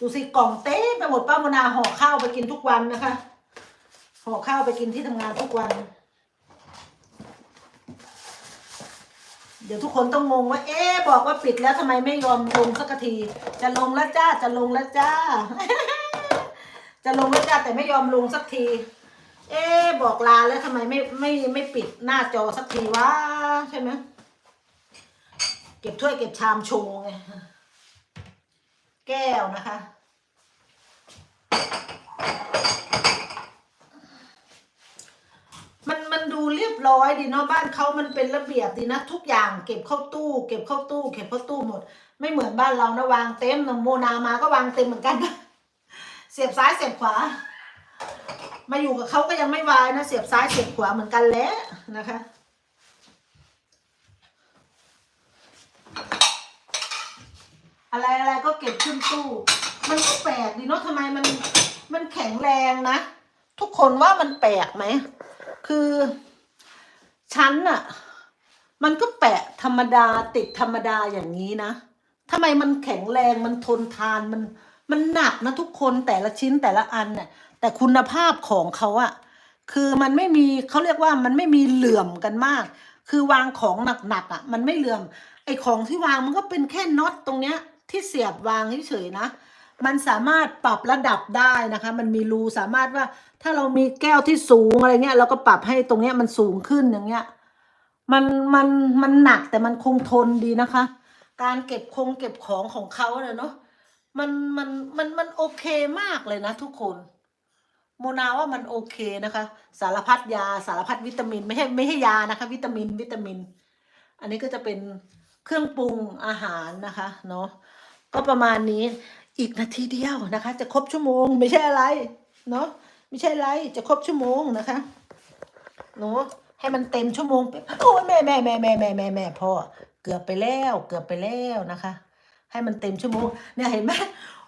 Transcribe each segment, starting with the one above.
ดูสิกล่องเต้ไปหมดป้ามนาห่อข้าวไปกินทุกวันนะคะห่อข้าวไปกินที่ทำงานทุกวัน เดี๋ยวทุกคนต้องงงว่า เอ๊บอกว่าปิดแล้วทำไมไม่ยอมลงสักทีจะลงแล้วจ้าจะลงแล้วจ้า จะลงแล้วจ้าแต่ไม่ยอมลงสักที เอ๊บอกลาแล้วทำไมไม่ไม่ไม่ปิดหน้าจอสักทีวะใช่ไหมเก็บถ้วยเก็บชามโชว์ไง แก้วนะคะ มันมันดูเรียบร้อยดีเนาะบ้านเขามันเป็นระเบียบดีนะทุกอย่างเก็บเข้าตู้ เก็บเข้าตู้ เก็บเข้าตู้หมด ไม่เหมือนบ้านเรานะวางเต็มนะโมนามาก็วางเต็มเหมือนกันนะเสียบซ้ายเสียบขวา มาอยู่กับเขาก็ยังไม่วายนะเสียบซ้ายเสียบขวาเหมือนกันแหล้วนะคะ อะไรอะไรก็เก็บขึ้นตู้ มันก็แปลกดีเนาะทำไมมันมันแข็งแรงนะ ทุกคนว่ามันแปลกไหม คือชั้นอะมันก็แปะธรรมดาติดธรรมดาอย่างนี้นะทำไมมันแข็งแรงมันทนทานมันมันหนักนะทุกคนแต่ละชิ้นแต่ละอันน่ะแต่คุณภาพของเขาอะคือมันไม่มีเขาเรียกว่ามันไม่มีเหลื่อมกันมาก คือวางของหนักๆอะมันไม่เหลื่อม ไอของที่วางมันก็เป็นแค่น็อตตรงเนี้ย ที่เสียบวางเฉยๆนะ มันสามารถปรับระดับได้นะคะ มันมีรูสามารถว่า ถ้าเรามีแก้วที่สูงอะไรเงี้ยเราก็ปรับให้ตรงเนี้ยมันสูงขึ้นอย่างเงี้ย มันมันมันหนักแต่มันคงทนดีนะคะ การเก็บคงเก็บของของเขาเนาะมันมันมันมันโอเคมากเลยนะ ทุกคนโมนาว่ามันโอเคนะคะ สารพัดยาสารพัดวิตามิน ไม่ใช่ไม่ใช่ยานะคะ วิตามินวิตามิน อันนี้ก็จะเป็นเครื่องปรุงอาหารนะคะเนาะ ก็ประมาณนี้อีกนาทีเดียวนะคะ จะครบชั่วโมง ไม่ใช่อะไรเนาะไม่ใช่อะไรจะครบชั่วโมงนะคะเนาะให้มันเต็มชั่วโมงไปโอ้ยแม่แม่แม่แม่แม่แม่แม่พ่อเกือบไปแล้วเกือบไปแล้วนะคะ ให้มันเต็มชั่วโมงเนี่ยเห็นไหม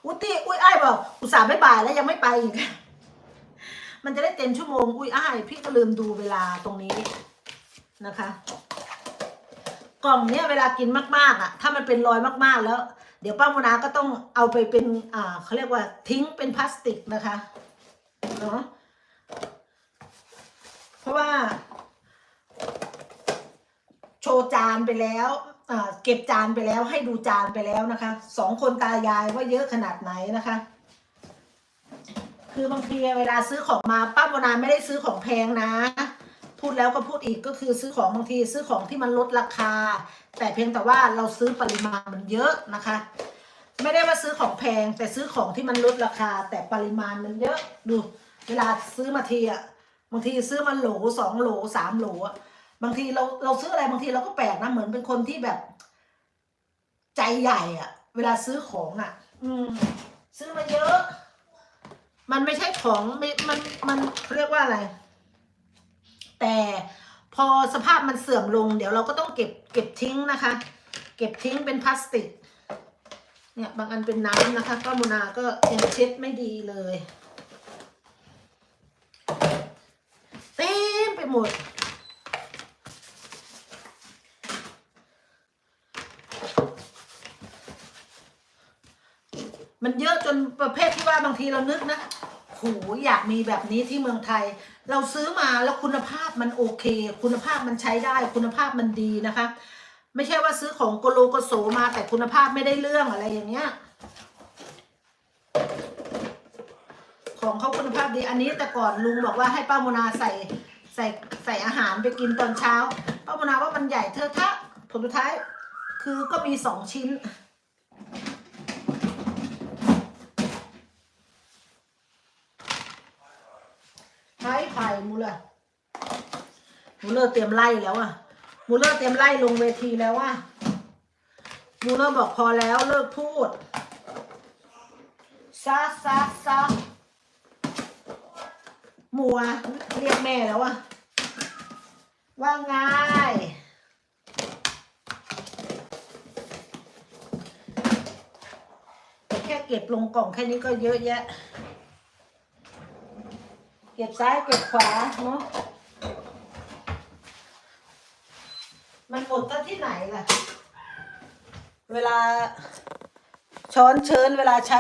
อุยตีอุ้ยอ้ายบอกอุตส่าห์ไม่บ่ายแล้วยังไม่ไปอีกมันจะได้เต็มชั่วโมง อุ้ยอ้ายพี่ก็ลืมดูเวลาตรงนี้นะคะ กล่องเนี้ยเวลากินมากๆอะ ถ้ามันเป็นรอยมากๆแล้ว เดี๋ยวป้าโมนาก็ต้องเอาไปเป็นอ่าเขาเรียกว่าทิ้งเป็นพลาสติกนะคะเนาะเพราะว่า โชว์จานไปแล้วอ่าเก็บจานไปแล้วให้ดูจานไปแล้วนะคะสองคนตายายว่าเยอะขนาดไหนนะคะ คือบางทีเวลาซื้อของมาป้าโมนาไม่ได้ซื้อของแพงนะ พูดแล้วก็พูดอีกก็คือซื้อของบางทีซื้อของที่มันลดราคา แต่เพียงแต่ว่าเราซื้อปริมาณมันเยอะนะคะ ไม่ได้ว่าซื้อของแพงแต่ซื้อของที่มันลดราคา แต่ปริมาณมันเยอะดู เวลาซื้อมาทีอะบางทีซื้อมาโหลสองโหลสามโหลอะบางทีเราเราซื้ออะไรบางทีเราก็แปลกนะเหมือนเป็นคนที่แบบ ใจใหญ่อะเวลาซื้อของอะอืม ซื้อมาเยอะ มันไม่ใช่ของม่มันมันเรียกว่าอะไร แต่พอสภาพมันเสื่อมลง เดี๋ยวเราก็ต้องเก็บเก็บทิ้งนะคะ เก็บทิ้งเป็นพลาสติก เนี่ยบางอันเป็นน้ำนะคะก็มูนาก็ยังเช็ดไม่ดีเลยเต็มไปหมดมันเยอะจนประเภทที่ว่าบางทีเรานึกนะ หอยากมีแบบนี้ที่เมืองไทย เราซื้อมาแล้วคุณภาพมันโอเค คุณภาพมันใช้ได้ คุณภาพมันดีนะคะ ไม่ใช่ว่าซื้อของโกโลโกโสมาแต่คุณภาพไม่ได้เรื่องอะไรอย่างเงี้ยของเขาคุณภาพดีอันนี้แต่ก่อนลุงบอกว่าให้ป้าโมนาใส่ใส่ใส่อาหารไปกินตอนเช้า ป้าโมนาว่ามันใหญ่เธอทะผลสุดท้าย คือก็มีสองชิ้น ไผ่ไผ่ มูเลอร์มูเลอร์เตรียมไล่แล้วอะมูเลอร์เตรียมไล่ลงเวทีแล้วอะมูเลอร์บอกพอแล้วเลิกพูดซาซาซามัวเรียกแม่แล้วอะว่าไงแต่แค่เก็บลงกล่องแค่นี้ก็เยอะแยะ ก็บซ้ายเก็บขวาเนาะ มันหมดตั้งที่ไหนล่ะ เวลาช้อนเชิญเวลาใช้